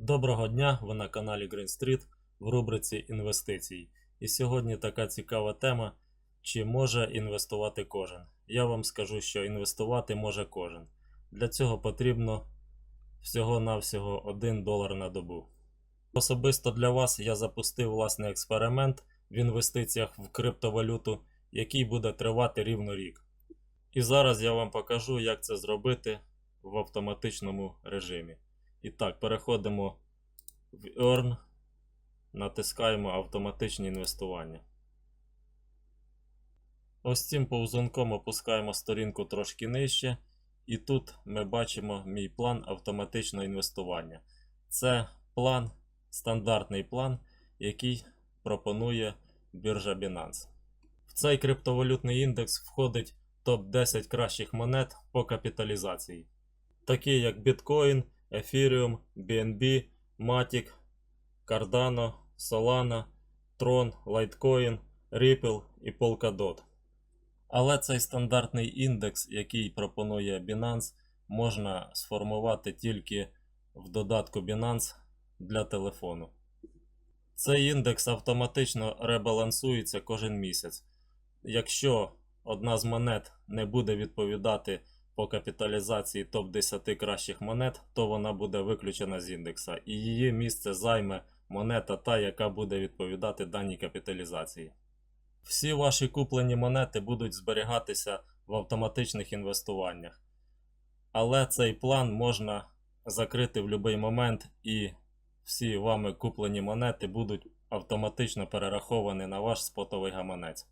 Доброго дня! Ви на каналі Green Street в рубриці інвестицій. І сьогодні така цікава тема: чи може інвестувати кожен? Я вам скажу, що інвестувати може кожен. Для цього потрібно всього-навсього 1 долар на добу. Особисто для вас я запустив власний експеримент в інвестиціях в криптовалюту, який буде тривати рівно рік. І зараз я вам покажу, як це зробити в автоматичному режимі. І так, переходимо в Earn, натискаємо автоматичні інвестування. Ось цим повзунком опускаємо сторінку трошки нижче, і тут ми бачимо мій план автоматичного інвестування. Це план, стандартний план, який пропонує біржа Binance. В цей криптовалютний індекс входить топ-10 кращих монет по капіталізації, такі як Bitcoin, Ethereum, BNB, Matic, Cardano, Solana, Tron, Litecoin, Ripple і Polkadot. Але цей стандартний індекс, який пропонує Binance, можна сформувати тільки в додатку Binance для телефону. Цей індекс автоматично ребалансується кожен місяць. Якщо одна з монет не буде відповідати по капіталізації топ-10 кращих монет, то вона буде виключена з індекса, і її місце займе монета та, яка буде відповідати даній капіталізації. Всі ваші куплені монети будуть зберігатися в автоматичних інвестуваннях. Але цей план можна закрити в будь-який момент, і всі вами куплені монети будуть автоматично перераховані на ваш спотовий гаманець.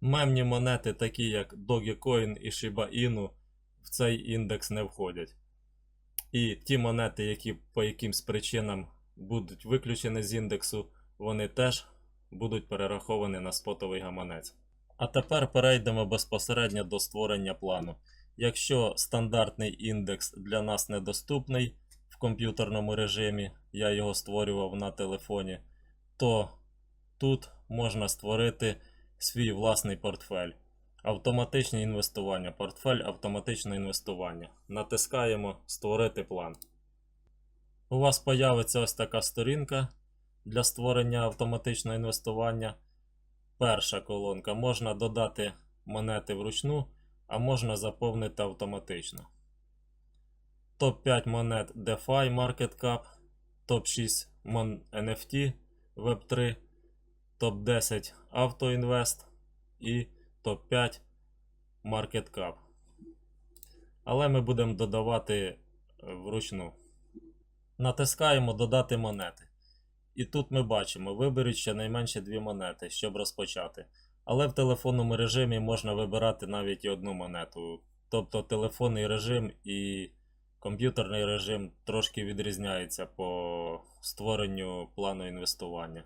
Мемні монети, такі як Dogecoin і Shiba Inu, в цей індекс не входять. І ті монети, які по якимсь причинам будуть виключені з індексу, вони теж будуть перераховані на спотовий гаманець. А тепер перейдемо безпосередньо до створення плану. Якщо стандартний індекс для нас недоступний в комп'ютерному режимі, я його створював на телефоні, то тут можна створити свій власний портфель. Автоматичні інвестування. Портфель автоматичного інвестування. Натискаємо Створити план. У вас появиться ось така сторінка для створення автоматичного інвестування. Перша колонка. Можна додати монети вручну, а можна заповнити автоматично. Топ-5 монет DeFi Market Cap, топ-6 NFT Web3, топ-10 AutoInvest і топ-5 Market Cap. Але ми будемо додавати е, вручну. Натискаємо Додати монети. І тут ми бачимо, виберіть щонайменше дві монети, щоб розпочати. Але в телефонному режимі можна вибирати навіть і одну монету. Тобто телефонний режим і комп'ютерний режим трошки відрізняються по створенню плану інвестування.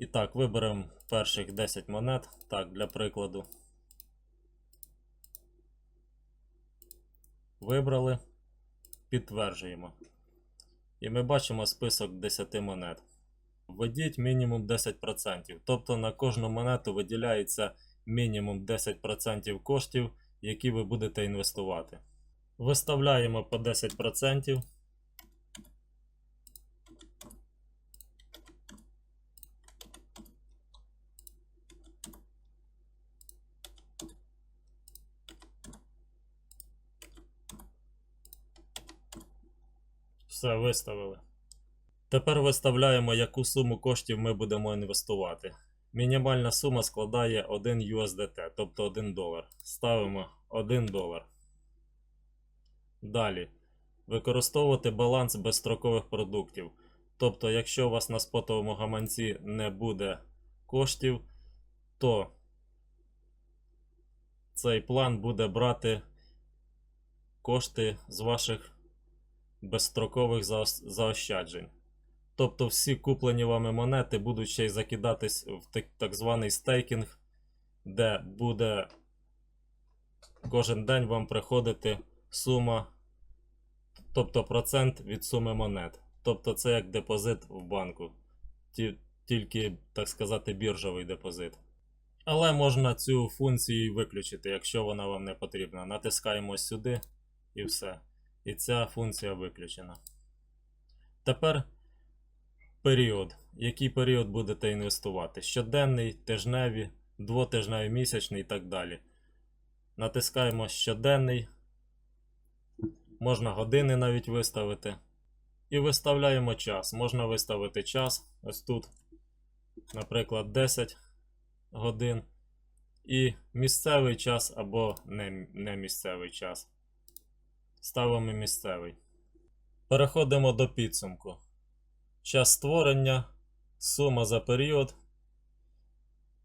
І так, виберемо перших 10 монет. Так, для прикладу. Вибрали. Підтверджуємо. І ми бачимо список 10 монет. Введіть мінімум 10%. Тобто на кожну монету виділяється мінімум 10% коштів, які ви будете інвестувати. Виставляємо по 10%. Все, виставили. Тепер виставляємо, яку суму коштів ми будемо інвестувати. Мінімальна сума складає 1 USDT, тобто 1 долар. Ставимо 1 долар. Далі. Використовувати баланс безстрокових продуктів. Тобто, якщо у вас на спотовому гаманці не буде коштів, то цей план буде брати кошти з ваших безстрокових заощаджень. Тобто всі куплені вами монети будуть ще й закидатись в так, званий стейкінг, де буде кожен день вам приходити сума, тобто процент від суми монет. Тобто це як депозит в банку. Ті, тільки, так сказати, біржовий депозит. Але можна цю функцію виключити, якщо вона вам не потрібна. Натискаємо сюди і все. І ця функція виключена. Тепер період. Який період будете інвестувати? Щоденний, тижневі, двотижневий, місячний і так далі. Натискаємо щоденний. Можна години навіть виставити. І виставляємо час. Можна виставити час. Ось тут, наприклад, 10 годин. І місцевий час або не, не місцевий час. Ставимо місцевий. Переходимо до підсумку. Час створення, сума за період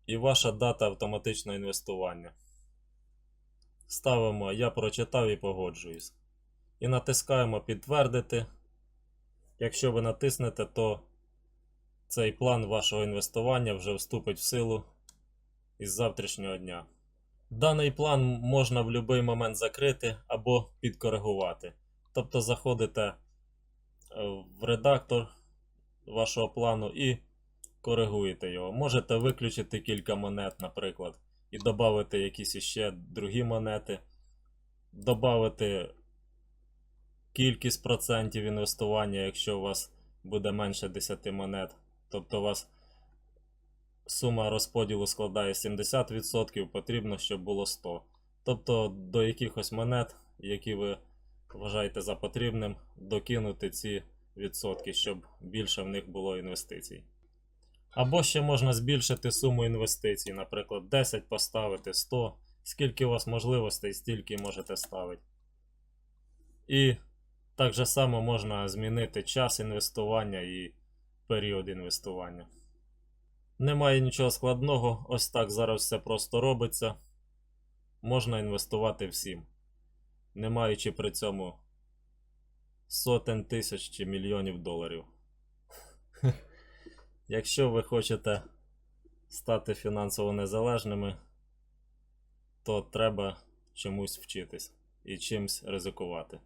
і ваша дата автоматичного інвестування. Ставимо Я прочитав і погоджуюсь. І натискаємо Підтвердити. Якщо ви натиснете, то цей план вашого інвестування вже вступить в силу із завтрашнього дня. Даний план можна в будь-який момент закрити або підкоригувати. Тобто заходите е, в редактор вашого плану і коригуєте його. Можете виключити кілька монет, наприклад, і додати якісь іще другі монети, додати кількість процентів інвестування, якщо у вас буде менше 10 монет. Тобто у вас сума розподілу складає 70%, потрібно, щоб було 100. Тобто до якихось монет, які ви вважаєте за потрібним, докинути ці відсотки, щоб більше в них було інвестицій. Або ще можна збільшити суму інвестицій, наприклад, 10 поставити 100. Скільки у вас можливостей, стільки можете ставити. І так же само можна змінити час інвестування і період інвестування. Немає нічого складного, ось так зараз все просто робиться. Можна інвестувати всім, не маючи при цьому сотень тисяч чи мільйонів доларів. Якщо ви хочете стати фінансово незалежними, то треба чомусь вчитись і чимсь ризикувати.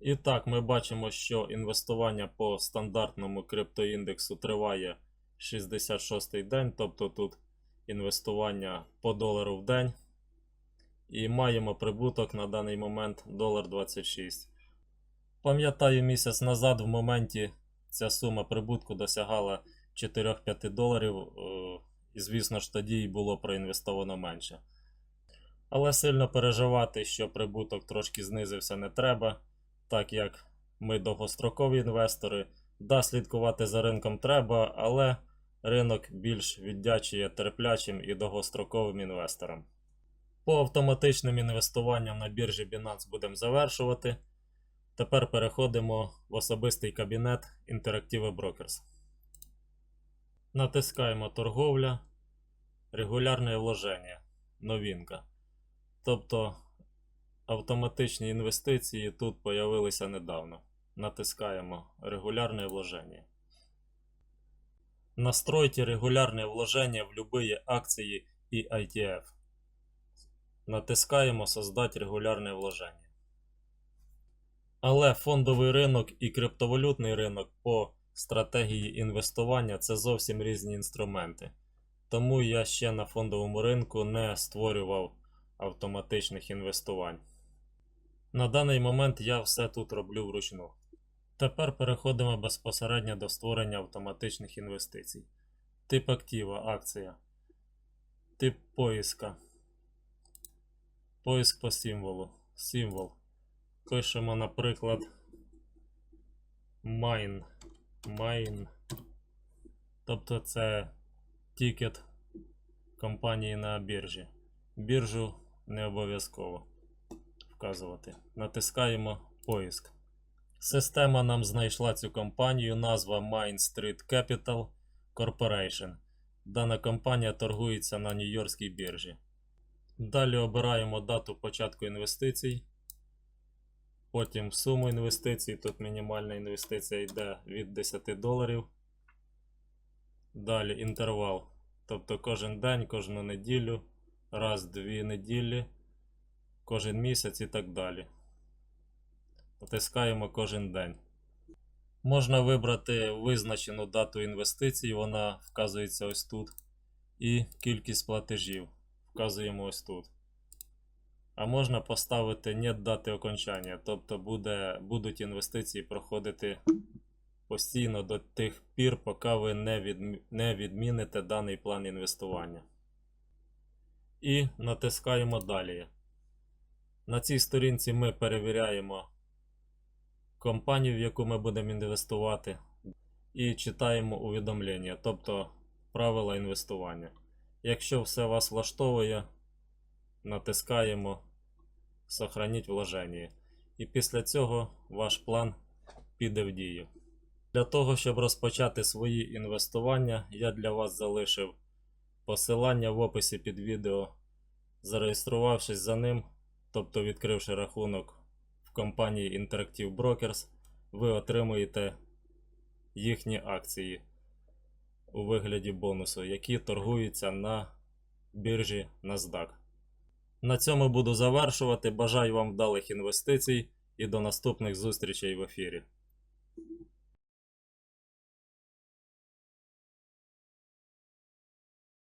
І так, ми бачимо, що інвестування по стандартному криптоіндексу триває 66 день, тобто тут інвестування по долару в день. І маємо прибуток на даний момент $1.26. Пам'ятаю, місяць назад в моменті ця сума прибутку досягала 4-5 доларів, е, і звісно ж тоді й було проінвестовано менше. Але сильно переживати, що прибуток трошки знизився, не треба, так як ми довгострокові інвестори. Да, слідкувати за ринком треба, але ринок більш віддячує терплячим і довгостроковим інвесторам. По автоматичним інвестуванням на біржі Binance будемо завершувати. Тепер переходимо в особистий кабінет Interactive Brokers. Натискаємо торговля, регулярне вложення, новинка. Тобто автоматичні інвестиції тут появилися недавно. Натискаємо регулярне вложення. Настройте регулярне вложення в любые акції і ITF. Натискаємо Создать регулярне вложення. Але фондовий ринок і криптовалютний ринок по стратегії інвестування це зовсім різні інструменти. Тому я ще на фондовому ринку не створював автоматичних інвестувань. На даний момент я все тут роблю вручну. Тепер переходимо безпосередньо до створення автоматичних інвестицій. Тип актива акція. Тип поиска. Поиск по символу. Символ. Пишемо, наприклад, mine. Mine. Тобто це тікет компанії на біржі. Біржу не обов'язково вказувати. Натискаємо поиск. Система нам знайшла цю компанію. Назва Mine Street Capital Corporation. Дана компанія торгується на Нью-Йоркській біржі. Далі обираємо дату початку інвестицій. Потім суму інвестицій. Тут мінімальна інвестиція йде від 10 доларів. Далі інтервал. Тобто кожен день, кожну неділю, раз, дві неділі, кожен місяць і так далі. Натискаємо кожен день. Можна вибрати визначену дату інвестицій, вона вказується ось тут. І кількість платежів вказуємо ось тут. А можна поставити нет дати окончання, тобто буде, будуть інвестиції проходити постійно до тих пір, поки ви не, відмі- не відміните даний план інвестування. І натискаємо далі. На цій сторінці ми перевіряємо компанію, в яку ми будемо інвестувати, і читаємо увідомлення, тобто правила інвестування. Якщо все вас влаштовує, натискаємо Сохраніть вложення. І після цього ваш план піде в дію. Для того, щоб розпочати свої інвестування, я для вас залишив посилання в описі під відео. Зареєструвавшись за ним, тобто відкривши рахунок в компанії Interactive Brokers, ви отримуєте їхні акції у вигляді бонусу, які торгуються на біржі NASDAQ. На цьому буду завершувати. Бажаю вам вдалих інвестицій і до наступних зустрічей в ефірі.